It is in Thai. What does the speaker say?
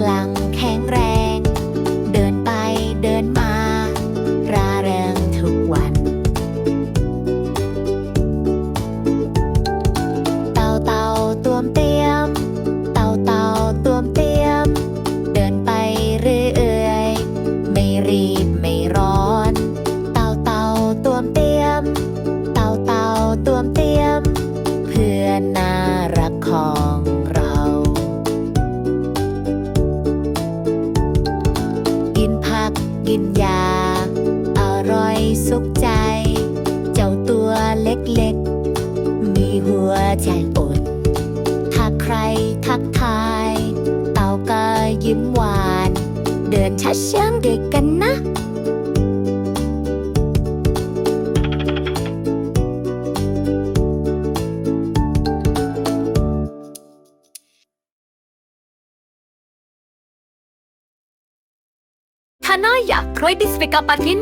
กลังแข็งแรง เดินไปเดินมา ราเริงทุกวัน เต่าเต่าตัวมเตียม เต่าเต่าตัวมเตียม เดินไปเรื่อยๆไม่รีบไม่ร้อน เต่าเต่าตัวมเตียม เต่าเต่าตัวมเตียม เพื่อนน่ารักของ กินยา อร่อยสุขใจ เจ้าตัวเล็กๆ มีหัวใจอด ถ้าใครทักทาย เต่าก็ยิ้มหวาน เดินช้าช้าๆด้วยกันนะ ധനായ ക്രെഡിസ് വിക പതിൻ